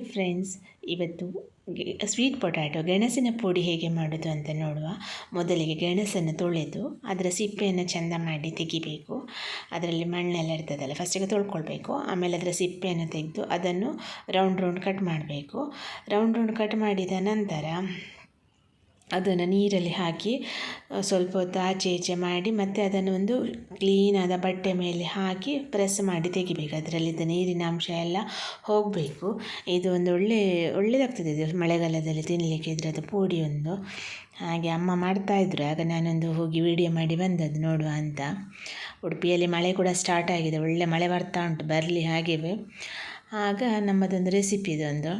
Friends ಇವತ್ತು sweet potato ಗೆಣಸಿನ ಪುಡಿ ಹೇಗೆ ಮಾಡೋದು ಅಂತ ನೋಡುವ. ಮೊದಲಿಗೆ ಗೆಣಸನ್ನು ತೊಳೆದು ಅದರ ಸಿಪ್ಪೆಯನ್ನು ಚೆಂದ ಮಾಡಿ ತೆಗಿಬೇಕು. ಅದರಲ್ಲಿ ಮಣ್ಣೆಲ್ಲ ಇರ್ತದಲ್ಲ ಫಸ್ಟಿಗೆ ತೊಳ್ಕೊಳ್ಬೇಕು. ಆಮೇಲೆ ಅದರ ಸಿಪ್ಪೆಯನ್ನು ತೆಗೆದು ಅದನ್ನು ರೌಂಡ್ ರೌಂಡ್ ಕಟ್ ಮಾಡಬೇಕು. ರೌಂಡ್ ರೌಂಡ್ ಕಟ್ ಮಾಡಿದ ನಂತರ ಅದನ್ನು ನೀರಲ್ಲಿ ಹಾಕಿ ಸ್ವಲ್ಪ ಹೊತ್ತು ಆಚೆ ಈಚೆ ಮಾಡಿ, ಮತ್ತು ಅದನ್ನು ಒಂದು ಕ್ಲೀನಾದ ಬಟ್ಟೆ ಮೇಲೆ ಹಾಕಿ ಪ್ರೆಸ್ ಮಾಡಿ ತೆಗಿಬೇಕು. ಅದರಲ್ಲಿದ್ದ ನೀರಿನ ಅಂಶ ಎಲ್ಲ ಹೋಗಬೇಕು. ಇದು ಒಂದು ಒಳ್ಳೆ ಒಳ್ಳೆಯದಾಗ್ತದೆ ಇದು ಮಳೆಗಾಲದಲ್ಲಿ ತಿನ್ನಲಿಕ್ಕೆ ಇದರದ್ದು ಪೂಡಿ ಒಂದು. ಹಾಗೆ ಅಮ್ಮ ಮಾಡ್ತಾಯಿದ್ರು ಆಗ ನಾನೊಂದು ಹೋಗಿ ವಿಡಿಯೋ ಮಾಡಿ ಬಂದದ್ದು ನೋಡುವ ಅಂತ. ಉಡುಪಿಯಲ್ಲಿ ಮಳೆ ಕೂಡ ಸ್ಟಾರ್ಟ್ ಆಗಿದೆ. ಒಳ್ಳೆ ಮಳೆ ಬರ್ತಾ ಉಂಟು. ಬರಲಿ ಹಾಗೆಯೇ ಆಗ ನಮ್ಮದೊಂದು ರೆಸಿಪಿ ಇದೊಂದು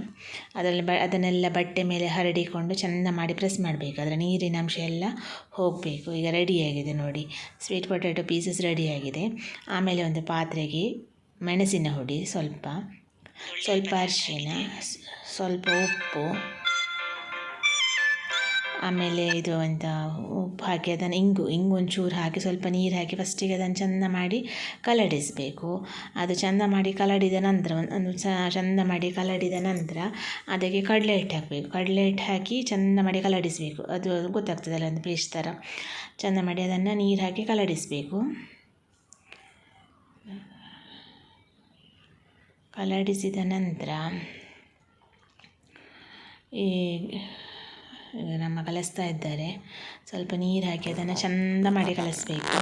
ಅದರಲ್ಲಿ ಬ ಅದನ್ನೆಲ್ಲ ಬಟ್ಟೆ ಮೇಲೆ ಹರಡಿಕೊಂಡು ಚೆಂದ ಮಾಡಿ ಪ್ರೆಸ್ ಮಾಡಬೇಕು. ಅದರ ನೀರಿನ ಅಂಶ ಎಲ್ಲ ಹೋಗಬೇಕು. ಈಗ ರೆಡಿಯಾಗಿದೆ ನೋಡಿ. ಸ್ವೀಟ್ ಪೊಟ್ಯಾಟೊ ಪೀಸಸ್ ರೆಡಿಯಾಗಿದೆ ಆಮೇಲೆ ಒಂದು ಪಾತ್ರೆಗೆ ಮೆಣಸಿನ ಹುಡಿ ಸ್ವಲ್ಪ. ಸ್ವಲ್ಪ ಅರಿಶಿನ ಸ್ವಲ್ಪ ಉಪ್ಪು. ಆಮೇಲೆ ಇದು ಅಂತ ಉಪ್ಪು ಹಾಕಿ ಅದನ್ನು ಇಂಗು ಇಂಗು ಒಂಚೂರು ಹಾಕಿ ಸ್ವಲ್ಪ ನೀರು ಹಾಕಿ ಫಸ್ಟಿಗೆ ಅದನ್ನು ಚೆಂದ ಮಾಡಿ ಕಲಡಿಸಬೇಕು. ಅದು ಚೆಂದ ಮಾಡಿ ಕಲಡಿದ ನಂತರ ಒಂದು ಚ, ಚೆಂದ ಮಾಡಿ ಕಲಡಿದ ನಂತರ ಅದಕ್ಕೆ ಕಡಲೆ ಹಿಟ್ಟು ಹಾಕಬೇಕು. ಕಡಲೆ ಹಿಟ್ಟು ಹಾಕಿ ಚೆಂದ ಮಾಡಿ ಕಲಡಿಸಬೇಕು. ಅದು ಗೊತ್ತಾಗ್ತದಲ್ಲ ಒಂದು ಪೇಸ್ಟ್ ಥರ ಚೆಂದ ಮಾಡಿ ಅದನ್ನು ನೀರು ಹಾಕಿ ಕಲಡಿಸಬೇಕು. ಕಲಡಿಸಿದ ನಂತರ ಈ ನಮ್ಮ ಕಲಿಸ್ತಾ ಇದ್ದಾರೆ. ಸ್ವಲ್ಪ ನೀರು ಹಾಕಿ ಅದನ್ನು ಚೆಂದ ಮಾಡಿ ಕಲಿಸ್ಬೇಕು.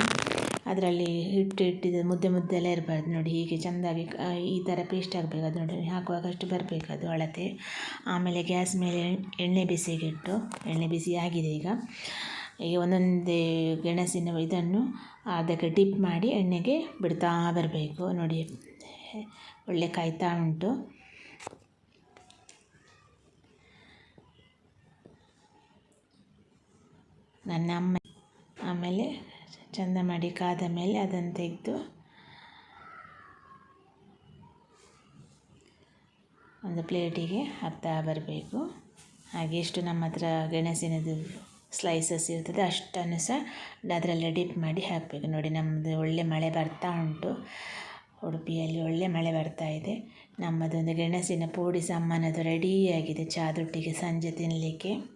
ಅದರಲ್ಲಿ ಹಿಟ್ಟು ಇಟ್ಟಿದ್ದು ಮುದ್ದೆ ಮುದ್ದೆ ಎಲ್ಲ ಇರಬಾರ್ದು ನೋಡಿ ಹೀಗೆ ಚೆಂದಾಗಿ ಈ ಥರ ಪೇಸ್ಟ್ ಆಗಬೇಕು. ಅದು ನೋಡಿ ಹಾಕುವಾಗ ಅಷ್ಟು ಬರಬೇಕು ಅದು ಅಳತೆ. ಆಮೇಲೆ ಗ್ಯಾಸ್ ಮೇಲೆ ಎಣ್ಣೆ ಬಿಸಿಗೆ ಇಟ್ಟು, ಎಣ್ಣೆ ಬಿಸಿ ಆಗಿದೆ ಈಗ. ಈಗ ಒಂದೊಂದೇ ಗೆಣಸಿನ ಇದನ್ನು ಅದಕ್ಕೆ ಡಿಪ್ ಮಾಡಿ ಎಣ್ಣೆಗೆ ಬಿಡ್ತಾ ಬರಬೇಕು. ನೋಡಿ, ಒಳ್ಳೆ ಕಾಯ್ತಾ ಉಂಟು. ನನ್ನ ಅಮ್ಮ ಆಮೇಲೆ ಚಂದ ಮಾಡಿ ಕಾದ ಮೇಲೆ ಅದನ್ನು ತೆಗೆದು ಒಂದು ಪ್ಲೇಟಿಗೆ ಹಾಕ್ತಾ ಬರಬೇಕು. ಹಾಗೆ ಎಷ್ಟು ನಮ್ಮ ಹತ್ರ ಗೆಣಸಿನದು ಸ್ಲೈಸಸ್ ಇರ್ತದೆ ಅಷ್ಟನ್ನು ಸಹ ಅದರಲ್ಲೇ ಡಿಪ್ ಮಾಡಿ ಹಾಕಬೇಕು. ನೋಡಿ ನಮ್ಮದು ಒಳ್ಳೆ ಮಳೆ ಬರ್ತಾ ಉಂಟು. ಉಡುಪಿಯಲ್ಲಿ ಒಳ್ಳೆ ಮಳೆ ಬರ್ತಾ ಇದೆ. ನಮ್ಮದೊಂದು ಗೆಣಸಿನ ಪೋಡಿ ಸಾಮಾನದು ರೆಡಿಯಾಗಿದೆ ಚಾದೊಟ್ಟಿಗೆ ಸಂಜೆ ತಿನ್ನಲಿಕ್ಕೆ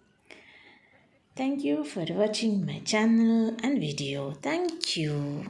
Thank you for watching my channel and video. Thank you.